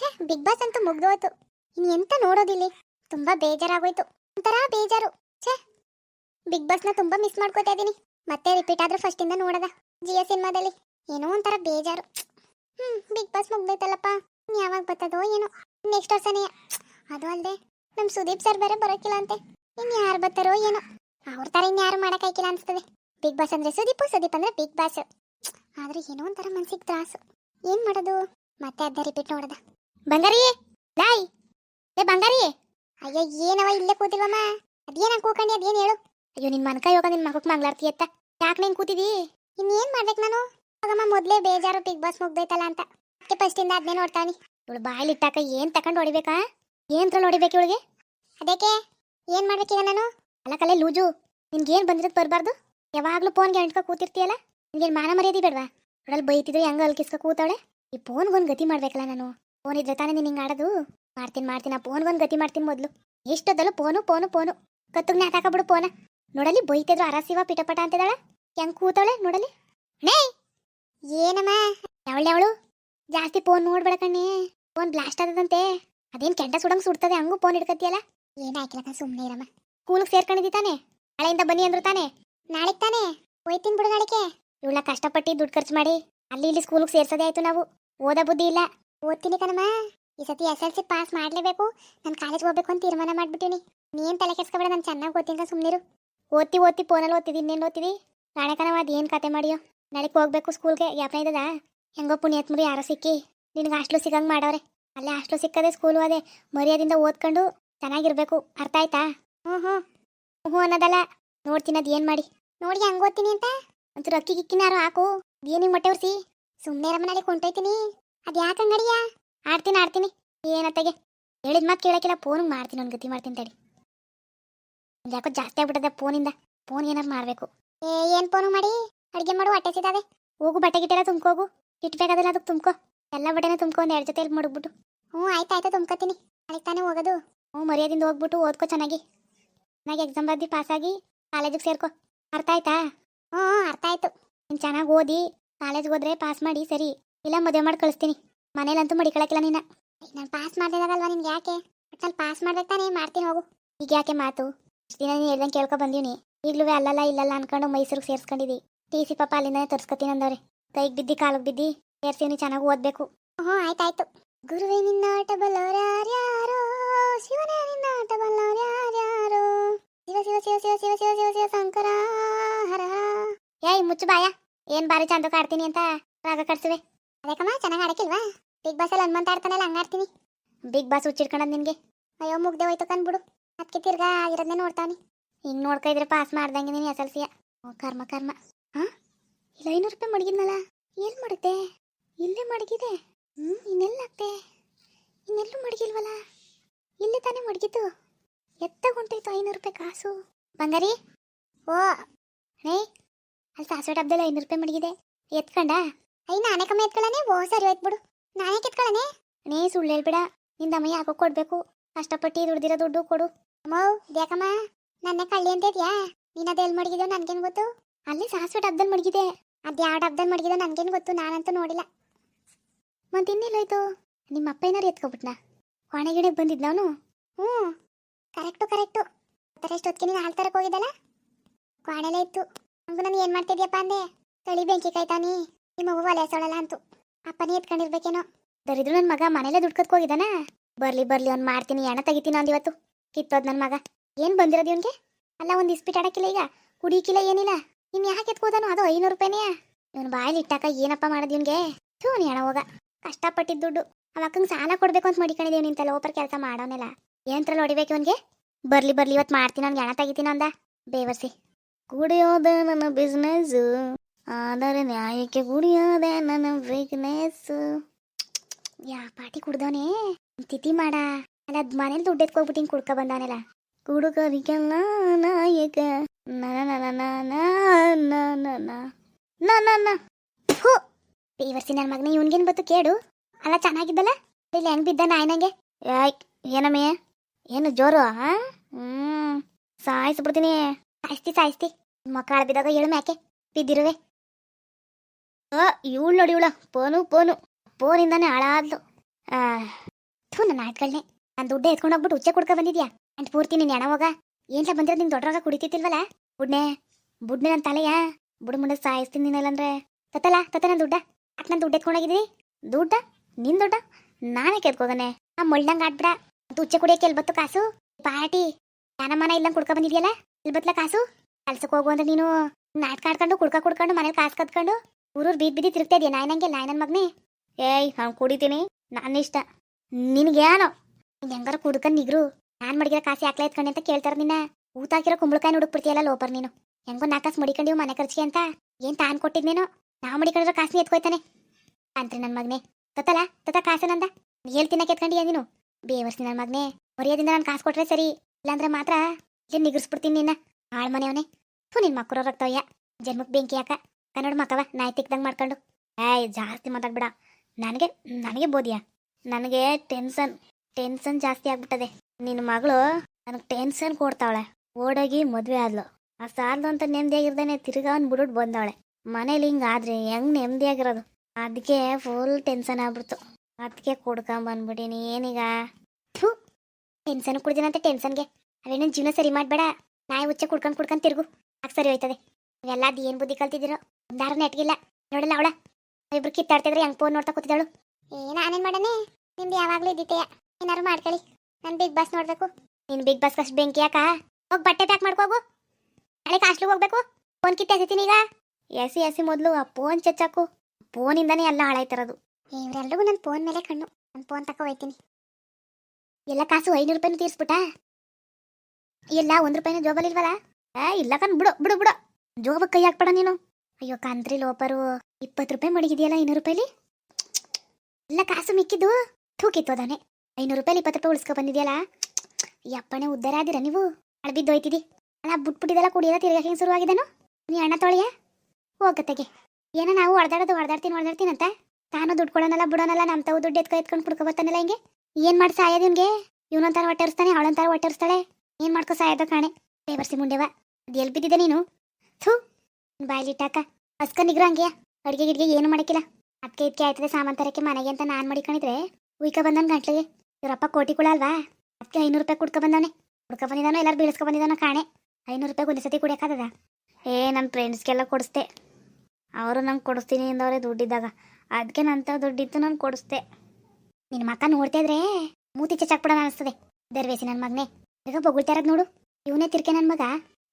ಛೇ, big boss ಅಂತೂ ಮುಗ್ದೋಯ್ತು. ಇನ್ನು ಎಂತ ನೋಡೋದಿಲ್ಲಿ? ತುಂಬಾ ಬೇಜಾರಾಗೋಯ್ತು. ಒಂಥರ ಬೇಜಾರು. ಛೇ, ಬಿಗ್ ಬಾಸ್ನ ತುಂಬಾ ಮಿಸ್ ಮಾಡ್ಕೋತಾ ಇದೀನಿ. ಮತ್ತೆ ರಿಪೀಟ್ ಆದ್ರೂ ಇಂದ ನೋಡದ ಜಿಯೋ ಸಿನಿಮಾದಲ್ಲಿ. ಏನೋ ಒಂಥರ ಬೇಜಾರು. ಹ್ಮ್, ಬಿಗ್ ಬಾಸ್ ಮುಗ್ದೈತಲ್ಲಪ್ಪ ಯಾವಾಗ ಬರ್ತದೋ ಏನೋ. ನೆಕ್ಸ್ಟ್ ವರ್ಷನೇ. ಅದು ಅಲ್ಲದೆ ನಮ್ ಸುದೀಪ್ ಸರ್ ಬೇರೆ ಬರೋಕಿಲ್ಲ ಅಂತೆ. ಇನ್ ಯಾರು ಬರ್ತಾರೋ ಏನೋ. ಅವ್ರ ತರ ಇನ್ ಯಾರು ಮಾಡಕ್ಕಾಗಿಲ್ಲ ಅನ್ಸ್ತದೆ. ಬಿಗ್ ಬಾಸ್ ಅಂದ್ರೆ ಸುದೀಪ್ ಸುದೀಪ್ ಅಂದ್ರೆ ಬಿಗ್ ಬಾಸ್. ಆದ್ರೆ ಏನೋ ಒಂಥರ ಮನ್ಸಿಗೆ ತ್ರಾಸು. ಏನ್ ಮಾಡೋದು? ಮತ್ತೆ ಅದ್ನ ರಿಪೀಟ್ ನೋಡದ. ಬಂಗಾರಿ ಲಾಯ್ ಏ ಬಂಗಾರಿ, ಅಯ್ಯೋ, ಏನವ ಇಲ್ಲೇ ಕೂತಿಲ್ವಮ್ಮ? ಅದೇನ ಕೂಕಂಡಿ ಅದೇನ್ ಹೇಳು. ಅಯ್ಯೋ, ನಿನ್ ಮನ್ಕ ಯೋಗ ನಿನ್ ಮಗಕ್ ಮಂಗ್ಲಾರ್ತಿ ಎತ್ತ ಯಾಕೆ ನೀನ್ ಕೂತಿದಿ? ಇನ್ನೇನ್ ಮಾಡ್ಬೇಕು ನಾನು? ಅವಾಗಮ್ಮ ಮೊದ್ಲೇ ಬೇಜಾರು ಬಿಗ್ ಬಾಸ್ ಮುಗ್ದೈತಲ್ಲ ಅಂತ. ಅದಕ್ಕೆ ಫಸ್ಟ್ ಇಂದ ಅದನ್ನೇ ನೋಡ್ತಾನಿ ಇವಳು ಬಾಯಲ್ಲಿ ಇಟ್ಟಾಕ ಏನ್ ತಕೊಂಡ್ ಹೊಡಿಬೇಕಾ? ಏನ್ ತರ ಹೊಡಿಬೇಕು ಇವಳಿಗೆ? ಅದಕ್ಕೆ ಏನ್ ಮಾಡ್ಬೇಕೀಗ ನಾನು? ಅಲ್ಲ ಕಲೆ, ಲೂಜು, ನಿನ್ಗೇನ್ ಬಂದಿರೋದು ಬರಬಾರ್ದು? ಯಾವಾಗ್ಲೂ ಫೋನ್ಗೆ ಅಂಟ್ಕೊ ಕೂತಿರ್ತೀಯಲ್ಲ? ನಿನ್ಗೇನ್ ಮಾನ ಮರ್ಯಾದಿ ಬೇಡವಾ? ಅವಳಲ್ಲಿ ಬೈತಿದ್ರು ಹೆಂಗ ಅಲ್ಕಿಸ್ಕೊ ಕೂತವಳೆ? ಈ ಫೋನ್ಗೊಂದು ಗತಿ ಮಾಡ್ಬೇಕಲ್ಲ ನಾನು. ಫೋನ್ ಇದ್ರೆ ತಾನೇ ನೀನು ಹಿಂಗೆ ಆಡೋದು? ಮಾಡ್ತೀನಿ ಮಾಡ್ತೀನಿ. ಆ ಫೋನ್ಗೊಂದು ಗತಿ ಮಾಡ್ತೀನಿ ಮೊದಲು. ಎಷ್ಟೊದ್ದಲ್ಲ ಫೋನು ಫೋನು ಫೋನು. ಕತ್ತುಗ್ನೆ ಹಾಕಾಕಬಿಡು ಫೋನ. ನೋಡಲಿ ಬೈತಿದ್ರು ಅರಸಿವ ಪಿಟಪಟ ಅಂತಿದ್ದಾಳೆ. ಹೆಂಗ್ ಕೂತವಳೆ ನೋಡಲಿ ನೇ ಏನಮ್ಮ? ಯಾವಳು ಜಾಸ್ತಿ ಫೋನ್ ನೋಡ್ಬೇಡ ಕಣ್ಣಿ. ಫೋನ್ ಬ್ಲಾಸ್ಟ್ ಆದದಂತೆ. ಅದೇನ್ ಕೆಂಡ ಸುಡಂಗ್ ಸುಡ್ತದೆ, ಹಂಗೂ ಫೋನ್ ಹಿಡ್ಕತಿಯಲ್ಲ ಏನಾಯ್ಕಿಲ್ಲ ಸುಮ್ಮನೆ ಇರಮ್ಮ. ಸ್ಕೂಲ್ಗೆ ಸೇರ್ಕೊಂಡಿದ್ದಿ ತಾನೆ? ನಾಳೆಯಿಂದ ಬನ್ನಿ ಅಂದ್ರು ತಾನೆ? ನಾಳೆಗ್ ತಾನೆ? ಹೋಯ್ತೀನಿ ಬಿಡು ನಾಳೆಗೆ. ಇವಳ ಕಷ್ಟಪಟ್ಟು ದುಡ್ಡು ಖರ್ಚು ಮಾಡಿ, ಅಲ್ಲಿ ಇಲ್ಲಿ ಸ್ಕೂಲ್ಗೆ ಸೇರ್ಸೋದೇ ಆಯ್ತು ನಾವು. ಓದೋ ಬುದ್ಧಿ ಇಲ್ಲ. ಓದ್ತೀನಿ ಕಣಮ್ಮ. ಈ ಸತಿ ಎಸ್ ಎಲ್ ಸಿ ಪಾಸ್ ಮಾಡಲೇಬೇಕು. ನಾನು ಕಾಲೇಜ್ಗೆ ಹೋಗ್ಬೇಕು ಅಂತ ತೀರ್ಮಾನ ಮಾಡ್ಬಿಟ್ಟಿನಿ. ನೀನು ತಲೆ ಕೆಡ್ಸ್ಕೊಬೇಡ, ನಾನು ಚೆನ್ನಾಗಿ ಓದ್ತೀನಿ ಸುಮ್ಮನಿರು ಓದ್ತಿ ಓದ್ತಿ ಫೋನಲ್ಲಿ ಓದ್ತಿದ್ದಿ ಇನ್ನೇನು ಓದ್ತಿದ್ದಿ ನಾಳೆ ಕಣವ ಅದೇನು ಕತೆ ಮಾಡಿಯೋ? ನಾಳೆಗೆ ಹೋಗ್ಬೇಕು ಸ್ಕೂಲ್ಗೆ ಯಾಪನ ಇದ್ದದ? ಹೆಂಗೋ ಪುಣ್ಯಾತ್ಮರು ಯಾರೋ ಸಿಕ್ಕಿ. ನಿನಗೆ ಹಾಸ್ಟ್ಲು ಸಿಗಂಗೆ ಮಾಡವ್ರೆ ಅಲ್ಲೇ ಹಾಸ್ಟ್ಲು ಸಿಕ್ಕದೆ ಸ್ಕೂಲು ಅದೇ ಮರ್ಯಾದಿಂದ ಓದ್ಕೊಂಡು ಚೆನ್ನಾಗಿರ್ಬೇಕು. ಅರ್ಥ ಆಯ್ತಾ? ಹ್ಞೂ ಹ್ಞೂ ಹ್ಞೂ ಅನ್ನೋದಲ್ಲ. ನೋಡ್ತೀನಿ ಅದು ಏನು ಮಾಡಿ? ನೋಡಿ ಹೆಂಗ್ ಓದ್ತೀನಿ ಅಂತ? ಒಂಚೂರು ಅಕ್ಕಿ ಗಿಕ್ಕಿನಾರು ಹಾಕು. ಏನಿಗೆ ಮೊಟ್ಟೆ ಉರ್ಸಿ ಸುಮ್ಮನೆ ರಮನಲ್ಲಿ ಕೊಂಟೋಯ್ತೀನಿ ಅದು ಯಾಕ ಅಂಗಡಿಯಾ ಆಡ್ತೀನಿ ಆಡ್ತೀನಿ. ಏನತ್ತಗೆ ಹೇಳಿದ ಮಾತು ಕೇಳಕ್ಕಿಲ್ಲ ಫೋನ್ ಮಾಡ್ತೀನಿ, ಒಂದ್ ಗತಿ ಮಾಡ್ತೀನಿ ತಡಿ. ಯಾಕೋ ಜಾಸ್ತಿ ಆಗ್ಬಿಟ್ಟದೆ ಫೋನಿಂದ ಫೋನ್ ಏನಾರು ಮಾಡಬೇಕು. ಏ, ಏನ್ ಫೋನು ಮಾಡಿ? ಅಡುಗೆ ಮಾಡು, ಹೊಟ್ಟೆ ಸಿದಾವೆ ಹೋಗು, ಬಟ್ಟೆ ಗಿಟ್ಟೆಲ್ಲ ತುಂಬ್ಕೋಗು. ಇಟ್ಬೇಕಾದಲ್ಲ ಅದಕ್ಕೆ ತುಂಬ್ಕೋ. ಎಲ್ಲ ಬಟ್ಟೆನ ತುಂಬ್ಕೊ, ಒಂದು ಎರಡು ಜೊತೆ ಎಲ್ಲಿ ಹ್ಞೂ, ಆಯ್ತು ಆಯ್ತು, ತುಂಬ್ಕೊತೀನಿ. ಅದಕ್ಕೆ ತಾನೇ ಹೋಗೋದು. ಹ್ಞೂ, ಮರ್ಯಾದಿಂದ ಹೋಗ್ಬಿಟ್ಟು ಓದ್ಕೋ ಚೆನ್ನಾಗಿ. ಚೆನ್ನಾಗಿ ಎಕ್ಸಾಮ್ ಬರ್ದು, ಪಾಸಾಗಿ, ಕಾಲೇಜಿಗೆ ಸೇರ್ಕೋ. ಅರ್ಥ ಆಯ್ತಾ? ಹ್ಞೂ, ಅರ್ಥ ಆಯ್ತು. ನೀನು ಚೆನ್ನಾಗಿ ಓದಿ, ಕಾಲೇಜ್ಗೆ ಹೋದ್ರೆ ಪಾಸ್ ಮಾಡಿ, ಸರಿ. ಇಲ್ಲ, ಮದುವೆ ಮಾಡಿ ಕಳಿಸ್ತೀನಿ. ಮನೇಲಂತೂ ಮಡಿಕೊಳಕಿಲ್ಲ ನೀನ. ನಾನು ಪಾಸ್ ಮಾಡ್ದಿದಾಗಲ್ವಾ ನಿನ್ಗೆ ಯಾಕೆ? ಒಟ್ನಲ್ಲಿ ಪಾಸ್ ಮಾಡ್ಬೇಕು ತಾನೇ, ಮಾಡ್ತೀನಿ ಹೋಗು. ಈಗ ಯಾಕೆ ಮಾತು? ಇಷ್ಟು ದಿನ ನೀನು ಹೇಳ್ದಂಗೆ ಕೇಳ್ಕೊ ಬಂದೀನಿ ಈಗಲೂ ಅಲ್ಲಲ್ಲ, ಇಲ್ಲಲ್ಲ ಅನ್ಕೊಂಡು ಮೈಸೂರಿಗೆ ಸೇರ್ಸ್ಕೊಂಡಿದ್ದಿ. ಟಿ ಸಿ ಪಾಪ ಅಲ್ಲಿಂದಾನೆ ತರ್ಸ್ಕೊತೀನಿ ಅಂದವ್ರೆ. ಕೈಗೆ ಬಿದ್ದಿ, ಕಾಲಿಗೆ ಬಿದ್ದಿ ಸೇರ್ಸೀನಿ ಚೆನ್ನಾಗಿ ಓದಬೇಕು. ಹ್ಞೂ ಆಯ್ತಾಯ್ತು. ಗುರುವೇ, ನಿನ್ನ ಆಟ ಬಲ್ಲವರ್ಯಾರ್ಯಾರೋ ಶಿವನೇ, ನಿನ್ನ ಆಟ ಬಲ್ಲವರ್ಯಾರ್ಯಾರೋ ಶಿವ ಶಿವ ಶಿವ ಶಿವ ಶಿವ ಶಿವ ಶಿವ ಶಿವ, ಶಂಕರ ಹರ. ಏಯ್, ಮುಚ್ಚು ಬಾಯ. ಏನ್ ಬಾರಿ ಚಂದ ಕಾಡ್ತೀನಿ ಅಂತ ರಾಗ ಕಟ್ಸುವೆ. ಅದಕ್ಕಮ್ಮ ಚೆನ್ನಾಗಿ ಆಡಕ್ಕಿಲ್ವಾ? ಬಿಗ್ ಬಾಸ್ ಅಲ್ಲಿ ಹನುಮಂತ ಆಡ್ತಾನಲ್ಲ, ಹಂಗ ಆಡ್ತೀನಿ. ಬಿಗ್ ಬಾಸ್ ಹುಚ್ಚಿಡ್ಕೊಂಡದ್ ನಿನಗೆ. ಅಯ್ಯೋ, ಮುಗ್ದೆ ಹೋಯ್ತು ಕಂದ್ಬಿಡು ಅದಕ್ಕೆ ತಿರ್ಗಾ ಇರೋದನ್ನೇ ನೋಡ್ತಾನೆ ಹಿಂಗ್ ನೋಡ್ಕೊ ಇದ್ರೆ ಪಾಸ್ ಮಾಡ್ದಂಗೆ ನೀನು ಎಸ್ ಎಲ್ ಸಿಯ ಕರ್ಮ ಕರ್ಮ. ಹಾ? ಇಲ್ಲ ಐನೂರು ರೂಪಾಯಿ ಮಡಗಿದ್ನಲ್ಲ? ಎಲ್ಲಿ ಮಡಗ್ದೆ? ಇಲ್ಲೇ ಮಡಗಿದೆ ಹ್ಞೂ ಇನ್ನೆಲ್ಲ ಹಾಕ್ದೆ ಇನ್ನೆಲ್ಲೂ ಮಡಗಿಲ್ವಲ್ಲ? ಇಲ್ಲೇ ತಾನೇ ಮಡಗಿದ್ದು. ಎತ್ತಗೊಂಟೈತು ಐನೂರು ರೂಪಾಯಿ ಕಾಸು. ಬಂಗಾರಿ? ಓ ಹೇ ಅಲ್ಲಿ ಸಾಸಿವೆ ಡಬ್ಬದಲ್ಲಿ ಐನೂರು ರೂಪಾಯಿ ಮಡಗಿದೆ ಎತ್ಕೊಂಡ? ಐ ನಾನೇ ಕಮ್ಮಿ ಎತ್ಕೊಳ್ಳನೆ? ಓ ಸರಿ ಹೋಯ್ತು ಬಿಡು. ನಾನೇ ಕೆತ್ಕೊಳ್ಳನೆ ನೀ ಸುಳ್ಳು ಹೇಳ್ಬಿಡ. ನಿಂದ ಅಮ್ಮ ಯಾಕೋ ಕೊಡ್ಬೇಕು? ಕಷ್ಟಪಟ್ಟು ದುಡ್ದಿರೋ ದುಡ್ಡು ಕೊಡು. ಅಮ್ಮ ಬೇಕಮ್ಮ ನನ್ನ ಕಳ್ಳಿ ಅಂತ ಇದ್ಯಾ? ನೀನು ಅದ ಎಲ್ಲಿ ಮಡಗಿದೋ ನನ್ಗೇನು ಗೊತ್ತು? ಅಲ್ಲಿ ಸಾಸಿವೆ ಡಬ್ದಲ್ಲಿ ಮಡಗಿದೆ. ಅದು ಯಾವ ಡಬ್ಬದಲ್ಲಿ ಮಡಗಿದೋ ನನ್ಗೇನು ಗೊತ್ತು? ನಾನಂತೂ ನೋಡಿಲ್ಲ. ಮತ್ತೆ ಇನ್ನೆಲ್ಲೋಯ್ತು? ನಿಮ್ಮ ಅಪ್ಪ ಏನಾರು ಎತ್ಕೊಬಿಟ್ನಾ? ಹೊಣೆ ಗಿಡಕ್ಕೆ ಬಂದಿದ್ನ ಅವನು? ಹ್ಞೂ. Correct correct. ಥರ ಎಷ್ಟೊತ್ತಿಗೆ ನೀನು ಹಾಲು ತರಕ್ಕೆ ಹೋಗಿದ್ದಲ್ಲ? ಕ್ವಾಣೆಲ್ಲ ಇತ್ತು. ಹಂಗು ನಾನು ಏನು ಮಾಡ್ತಿದ್ಯಪ್ಪ ಅಂದೆ? ತಳಿ ಬೆಂಕಿ ಕಾಯ್ತಾನಿ ನಿಮ್ಮ ಮಗು ಲೇಸೋಳಲ್ಲ ಸೊಳಲ್ಲ ಅಂತು. ಅಪ್ಪನೇ ಎತ್ಕೊಂಡಿರ್ಬೇಕೇನೋ. ದರಿದ್ರು ನನ್ನ ಮಗ ಮನೇಲೆ ಹೋಗಿದ್ದಾನ? ಬರ್ಲಿ ಬರ್ಲಿ, ಅವ್ನು ಮಾಡ್ತೀನಿ, ಎಣ ತೆಗಿತೀನಿ ಅಂದ್ ಇವತ್ತು ಕಿತ್ತೋದ್ ನನ್ನ ಮಗ. ಏನು ಬಂದಿರೋದು ಇವನ್ಗೆ? ಅಲ್ಲ, ಒಂದು ಇಸ್ಪಿಟ್ ಆಡಕ್ಕಿಲ್ಲ ಈಗ? ಕುಡಿಯಕ್ಕಿಲ್ಲ ಏನಿಲ್ಲ? ಇನ್ ಯಾಕೆ ಎತ್ಕೋದಾನು ಅದು ಐನೂರು ರೂಪಾಯಿನೇ ಇವನ್ ಬಾಯಲ್ಲಿ ಇಟ್ಟಾಕ ಏನಪ್ಪ ಮಾಡೋದು ಇವನ್ಗೆ? ಥೂ, ನೀ ಹೋಗ. ಕಷ್ಟಪಟ್ಟಿದ್ದ ದುಡ್ಡು. ಅವ ಅಕ್ಕಂಗೆ ಸಾಲ ಕೊಡ್ಬೇಕು ಅಂತ ಮಡಿಕೊಂಡಿದ್ದೀವಿ ನಿಂತ ಲೋಪರ್ ಕೆಲಸ ಮಾಡೋನೆಲ್ಲ. ಏನಂತ್ರಲ್ಲಿ ಹೊಡಿಬೇಕು ಇವನ್ಗೆ? ಬರ್ಲಿ ಬರ್ಲಿ ಇವತ್ತು ಮಾಡ್ತೀನಿ, ಅವ್ನಿಗೆ ಹಣ ತೆಗಿತೀನಿ ಅಂದ. ಬೇವರ್ಸಿ. ಕುಡಿಯೋದ ನನ್ನ ಬಿಸ್ನೆಸ್ ಆದರೆ ನ್ಯಾಯಕ್ಕೆ ಕುಡಿಯೋದೆ ನನ್ನ ವೀಕ್ನೆಸ್ ಯಾ ಪಾಟಿ ಕುಡ್ದವನೇ? ತಿಥಿ ಮಾಡ. ಅಲ್ಲ, ಅದ್ ಮನೇಲಿ ದುಡ್ಡು ಎತ್ಕೊಬಿಟ್ಟು ಕುಡ್ಕ ಬಂದಾನೆಲ್ಲ. ಕುಡುಕರಿಗೆಲ್ಲ ನಾಯಕ. ಹೋ ಬೇವರ್ಸಿ ನನ್ನ ಮಗನ ಇವನ್ಗೇನು ಬತ್ತು ಕೇಡು ಅಲ್ಲ, ಚೆನ್ನಾಗಿದ್ದಲ್ಲ? ಇಲ್ಲಿ, ಹೆಂಗ್ ಬಿದ್ದ ನಾಯಿನಂಗೆ? ಯಾಯ್, ಏನಮ್ಮೆ? ಏನು, ಜೋರು ಹಾ ಹ್ಮ್. ಸಾಯಿಸ್ಬಿಡ್ತೀನಿ. ಸಾಯಿಸ್ತಿ ಸಾಯಿಸ್ತಿ. ಮಕ್ಕಳ ಬಿದ್ದಾಗ ಹೇಳು ಮ್ಯಾಕೆ. ಬಿದ್ದಿರುವೆ. ಇವಳು ನೋಡಿ ಇವಳ. ಫೋನು ಫೋನು ಫೋನಿಂದಾನೆ ಹಾಳಾದ್ಲು. ಆ ನನ್ನ ಆಟ್ಗಳನ್ನೇ ನಾನು ದುಡ್ಡು ಎತ್ಕೊಂಡು ಹೋಗ್ಬಿಟ್ಟು ಉಚ್ಚೆ ಕುಡ್ಕೊ ಬಂದಿದ್ಯಾ? ಅಂತ ಪೂರ್ತಿ ನೀನು ಎಣವಾಗ ಏನ್ಲ ಬಂದಿರೋ ನಿಂಗೆ ದೊಡ್ಡರಾಗ ಕುಡಿತಿತ್ತಿಲ್ವಲ್ಲ ಬುಡ್ನೆ ಬುಡ್ನೆ ನನ್ನ ತಲೆಯ? ಬುಡ್ ಮುಂಡೆ ಸಾಯಿಸ್ತೀನಿ ನೀನಲ್ಲಂದ್ರೆ ತತ್ತಲ್ಲ ತತ್ತ ನನ್ನ ದುಡ್ಡ. ಯಾಕೆ ನಾನು ದುಡ್ಡು ಎತ್ಕೊಂಡೋಗಿದ್ದೀನಿ ದುಡ್ಡ? ನಿನ್ ದುಡ್ಡ? ನಾನೇ ಕೆತ್ಕೋಗನೆ ಆ ಮುಳ್ಳಂಗೆ ಆಡ್ಬಿಡ ಮತ್ತು ಉಚ್ಚೆ ಕುಡಿಯಕ್ಕೆ ಎಲ್ಲಿ ಬತ್ತು ಕಾಸು? ಪಾರ್ಟಿ? ಯಾನ ಮನ ಇಲ್ಲ ಕುಡ್ಕೊ ಬಂದಿದ್ಯಲ್ಲ? ಎಲ್ಲಿ ಬತ್ಲ ಕಾಸು? ಕೆಲ್ಸಕ್ಕೆ ಹೋಗು ಅಂದ್ರೆ ನೀನು ನಾಟಕ ಆಡ್ಕೊಂಡು ಕುಡ್ಕ ಕುಡ್ಕೊಂಡು ಮನೇಲಿ ಕಾಸು ಕತ್ಕೊಂಡು ಊರೂರು ಬೀದ್ ಬಿದ್ದಿ ತಿರುಗ್ತಾ ಇದೆಯಾ? ನಾಯಿ ನಂಗೆ, ನಾಯಿ ನನ್ನ ಮಗನೇ. ಏಯ್, ನಾನು ಕುಡಿತೀನಿ ನನ್ನ ಇಷ್ಟ. ನಿನಗೇನೋ? ನೀನ್ ಹೆಂಗಾರ ಕುಡ್ಕೊಂಡ್ ನಿಗ್ರು. ನಾನು ಮಡಗಿರೋ ಕಾಸಿ ಹಾಕ್ಲಾ ಎತ್ಕೊಂಡೆ ಅಂತ ಕೇಳ್ತಾರ ನಿನ್ನ. ಊತ ಹಾಕಿರೋ ಕುಂಬಳಕಾಯಿ ಹುಡುಕ್ಬಿಡ್ತೀಯಲ್ಲ ಲೋಪರ್ ನೀನು. ಹೆಂಗೋ ನಾಕಾಸ್ ಮಡಿಕೊಂಡಿವ್ ಮನೆ ಖರ್ಚಿಗೆ ಅಂತ. ಏನ್ ತಾನು ಕೊಟ್ಟಿದ್ನೇನೋ? ನಾವು ಮಡಿಕೊಂಡಿರೋ ಕಾಸಿನ ಎತ್ಕೊಯ್ತಾನೆ. ಅಂತ್ರಿ ನನ್ನ ಮಗನೇ. ತತ್ತಲ್ಲ ತತ್ತ ಕಾಸನಂದ ತಿನ್ನಕ್ಕೆ ಎತ್ಕೊಂಡಿಯ ನೀನು? ಬೇವರ್ಸಿ ನನ್ನ ಮಗನೇ. ಮರ್ಯಾದಿಂದ ನಾನು ಕಾಸು ಕೊಟ್ರೆ ಸರಿ. ಇಲ್ಲಾಂದ್ರೆ ಮಾತ್ರ ಇಲ್ಲಿ ನಿಗರ್ಸ್ಬಿಡ್ತೀನಿ ನಿನ್ನ. ಆಳ್ ಮನೆಯವನೇ. ಥೂ ನಿನ್ನ ಮಕ್ಕಳು ರಕ್ತವಯ್ಯ ಜನ್ಮಕ್ಕೆ ಬೆಂಕಿ ಯಾಕ ಕನ್ನಡ ಮಾತವ ನಾಯಿ ತಿಕ್ದಂಗ್ ಮಾಡ್ಕೊಂಡು. ಏಯ್, ಜಾಸ್ತಿ ಮಾತಾಡ್ಬೇಡ. ನನಗೆ ನನಗೆ ಬೋದಿಯಾ ನನಗೆ ಟೆನ್ಷನ್ ಟೆನ್ಷನ್ ಜಾಸ್ತಿ ಆಗ್ಬಿಟ್ಟದೆ. ನಿನ್ನ ಮಗಳು ನನಗೆ ಟೆನ್ಷನ್ ಕೊಡ್ತಾವಳೆ. ಓಡೋಗಿ ಮದುವೆ ಆದ್ಲು. ಆ ಸಾರ್ದು ಅಂತ ನೆಮ್ಮದಿಯಾಗಿರ್ದೇನೆ ತಿರ್ಗಾ ಅವ್ನು ಬಿಡ್ಬಿಟ್ಟು ಬಂದವಳೆ. ಮನೇಲಿ ಹಿಂಗಾದ್ರೆ ಹೆಂಗ್ ನೆಮ್ಮದಿಯಾಗಿರೋದು ಅದಕ್ಕೆ ಫುಲ್ ಟೆನ್ಷನ್ ಆಗ್ಬಿಡ್ತು. ಅದಕ್ಕೆ ಕೊಡ್ಕೊಂಬಂದ್ಬಿಟ್ಟಿನಿ ಏನೀಗ? ಥೂ ಟೆನ್ಷನ್ ಕುಡ್ದಿನಂತ ಟೆನ್ಷನ್ಗೆ ಅವೇನೋ ಜೀವನ ಸರಿ ಮಾಡಬೇಡ. ನಾಯಿ ಉಚ್ಚೆ ಕುಡ್ಕೊಂಡು ಕುಡ್ಕೊಂಡು ತಿರುಗು. ಆಗ ಸರಿ ಹೋಯ್ತದೆ. ಇವೆಲ್ಲ ಅದು ಏನು ಬುದ್ಧಿ ಕಲ್ತಿದ್ದೀರೋ? ಒಂದಾರು ನೆಟ್ಗಿಲ್ಲ ನೋಡಲ್ಲ ಅವಳ. ಇಬ್ರು ಕಿತ್ತಾಡ್ತಿದ್ರೆ, ಹೆಂಗ್ ಫೋನ್ ನೋಡ್ತಾ ಕೂತಿದ್ದಾಳು. ಏ, ನಾನೇನ್ ಮಾಡನೆ ನಿಮ್ದು ಯಾವಾಗ್ಲೂ ಇದ್ದಿತ್ತೆಯ ಏನಾರು ಮಾಡ್ಕೊಳ್ಳಿ ನಾನು ಬಿಗ್ ಬಾಸ್ ನೋಡ್ಬೇಕು. ನೀನು ಬಿಗ್ ಬಾಸ್ ಕಷ್ಟ ಬೆಂಕಿ ಯಾಕ ಹೋಗಿ ಬಟ್ಟೆ ಪ್ಯಾಕ್ ಮಾಡ್ಕೋಗು ನಾಳೆ ಕಾಸ್ಟ್ಲಿಗೆ ಹೋಗ್ಬೇಕು. ಫೋನ್ ಕಿತ್ತೆ ಎಸಿತೀನಿ ಈಗ. ಎಸಿ ಎಸಿ ಮೊದಲು ಆ ಫೋನ್ ಚಚ್ಚಾಕು. ಫೋನಿಂದಾನೇ ಎಲ್ಲ ಹಾಳಾಯ್ತಿರೋದು. ಇವರೆಲ್ಲರಿಗೂ ನನ್ನ ಫೋನ್ ಮೇಲೆ ಕಣ್ಣು. ನನ್ನ ಫೋನ್ ತಕ ಹೋಯ್ತೀನಿ. ಎಲ್ಲ ಕಾಸು ಐನೂರು ರೂಪಾಯಿನೂ ತೀರ್ಸ್ಬಿಟ್ಟ? ಇಲ್ಲ, ಒಂದು ರೂಪಾಯಿನ ಜೋಬಲ್ಲಿ ಇಲ್ವಲ್ಲ? ಇಲ್ಲ ಕಣ್, ಬಿಡು ಬಿಡು ಬಿಡು. ಜೋಬಕ್ಕೆ ಕೈ ಹಾಕ್ಬೇಡ ನೀನು. ಅಯ್ಯೋ ಕಾಂತ್ರಿ ಲೋಪರು. ಇಪ್ಪತ್ತು ರೂಪಾಯಿ ಮಡಗಿದೆಯಲ್ಲ ಐನೂರು ರೂಪಾಯಿಲಿ? ಎಲ್ಲ ಕಾಸು ಮಿಕ್ಕಿದ್ದು. ತೂಕಿತ್ತೋದಾನೆ ಐನೂರು ರೂಪಾಯಿ ಇಪ್ಪತ್ತು ರೂಪಾಯಿ ಉಳಿಸ್ಕೊ ಬಂದಿದೆಯಲ್ಲ? ಯಪ್ಪಣೆ ಉದ್ದಾರ ಆದಿರ ನೀವು? ಅಳ ಹೋಯ್ತಿದ್ದಿ ಅಲ್ಲ, ಬಿಟ್ಬಿಟ್ಟಿದೆಲ್ಲ ಕುಡಿಯೋದ ತಿರ್ಗಾ ಹೆಂಗೆ ಶುರುವಾಗಿದ್ದಾನು ನೀ ಅಣ್ಣ ತೊಳೆಯ? ಹೋಗತ್ತೆಗೆ ಏನೋ ನಾವು ಹೊಡೆದಾಡೋದು ಹೊಡೆದಾಡ್ತೀನಿ ಹೊಡೆದಾಡ್ತೀನಿ ಅಂತ ತಾನು ದುಡ್ಡು ಕೊಡೋನಲ್ಲ, ಬಿಡೋನಲ್ಲ ನಮ್ಮ ತಾವು ದುಡ್ಡು ಎತ್ಕೊ ಎತ್ಕೊಂಡು ಕುಡ್ಕೊ ಬರ್ತಾನಲ್ಲ ಹಿಂಗೆ? ಏನು ಮಾಡಿ ಸಾಯೋದು ನಿಮಗೆ ಇವನೊಂಥರ ಹೊಟ್ಟೆ ಹೊರಿಸ್ತಾನೆ ಅವಳೊಂಥರ ಹೊಟ್ಟೆ ಹೊರಿಸ್ತಾಳೆ ಏನು ಮಾಡ್ಕೊ ಸಾಯೋದು ಕಾಣೆ? ಬೇವರ್ಸಿ ಮುಂಡೆವ. ಅದು ಎಲ್ಲಿ ಬಿದ್ದಿದೆ ನೀನು? ಥೂ. ಬಾಯ್ಲಿಟ್ಟಾಕ ಅಸ್ಕನಿಗ್ರು ಹಂಗೆಯ ಅಡುಗೆ ಗಿಡ್ಗೆ ಏನು ಮಾಡಕ್ಕಿಲ್ಲ. ಅದಕ್ಕೆ ಇದಕ್ಕೆ ಆಯ್ತದೆ ಸಾಮಾನು ತರಕ್ಕೆ ಮನೆಗೆ ಅಂತ ನಾನು ಮಾಡಿಕೊಂಡಿದ್ರೆ ಉಯ್ಕ ಬಂದನ್ ಗಂಟ್ಲಿಗೆ. ಇವರಪ್ಪ ಕೋಟಿ ಕುಳ ಅಲ್ವಾ? ಅದಕ್ಕೆ ಐನೂರು ರೂಪಾಯಿ ಕುಡ್ಕೊ ಬಂದವನೆ. ಕುಡ್ಕೊ ಬಂದಿದ್ದಾನೋ ಎಲ್ಲರೂ ಬೀಳಿಸ್ಕೊ ಬಂದಿದ್ದಾನೋ ಕಾಣೆ. ಐನೂರು ರೂಪಾಯಿ ಒಂದು ಸತಿ ಕುಡಿಯೋಕ್ಕಾಗದ ಏ ನನ್ನ ಫ್ರೆಂಡ್ಸ್ಗೆಲ್ಲ ಕೊಡಿಸ್ದೆ. ಅವರು ನಂಗೆ ಕೊಡಿಸ್ತೀನಿ ಅಂದವ್ರೆ ದುಡ್ಡಿದ್ದಾಗ. ಅದಕ್ಕೆ ನಂತ ದುಡ್ಡಿತ್ತು ನಾನು ಕೊಡಿಸ್ದೆ. ನಿನ್ನ ಮಕ್ಕ ನೋಡ್ತಾ ಇದ್ರೆ ಮೂತಿ ಚಚ್ಚಾಕ್ಬಿಡೋಣ ಅನಿಸ್ತದೆ. ದರ್ವೇಸಿ ನನ್ನ ಮಗನೇ. ಈಗ ಬೊಗಳ್ತಾ ಇರೋದು ನೋಡು. ಇವನೇ ತಿರ್ಕೆ ನನ್ನ ಮಗ.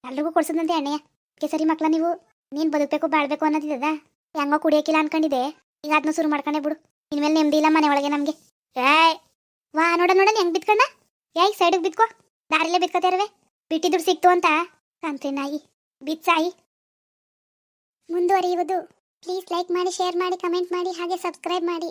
ಎಲ್ರಿಗೂ ಕೊಡ್ಸದಂತೆ ಅಣ್ಣಯ್ಯ. ಅದಕ್ಕೆ ಸರಿ ಮಕ್ಕಳ ನೀವು? ನೀನು ಬದುಕಬೇಕು ಬಾಳ್ಬೇಕು ಅನ್ನೋದಿದ್ದದ ಹೆಂಗೋ ಕುಡಿಯೋಕಿಲ್ಲ ಅನ್ಕೊಂಡಿದ್ದೆ ಈಗ ಅದನ್ನ ಶುರು ಮಾಡ್ಕೊಂಡೆ ಬಿಡು. ಇನ್ಮೇಲೆ ನೆಮ್ಮದಿ ಇಲ್ಲ ಮನೆ ಒಳಗೆ ನಮಗೆ. ಏಯ್, ವಾ, ನೋಡ ನೋಡ ಹೆಂಗ್ ಬಿತ್ಕೊಂಡ? ಏಯ್, ಸೈಡಿಗೆ ಬಿತ್ಕೊ. ದಾರಿಲೇ ಬಿತ್ಕೋತಾ ಇರುವೆ ಬಿಟ್ಟಿ ದುಡ್ಡು ಸಿಕ್ತು ಅಂತ. ಕಂತೆ ನಾಯಿ. ಬಿತ್ಸಾಯಿ ಮುಂದುವರಿಯುವುದು. ಪ್ಲೀಸ್ ಲೈಕ್ ಮಾಡಿ, ಶೇರ್ ಮಾಡಿ, ಕಮೆಂಟ್ ಮಾಡಿ, ಹಾಗೆ ಸಬ್ಸ್ಕ್ರೈಬ್ ಮಾಡಿ.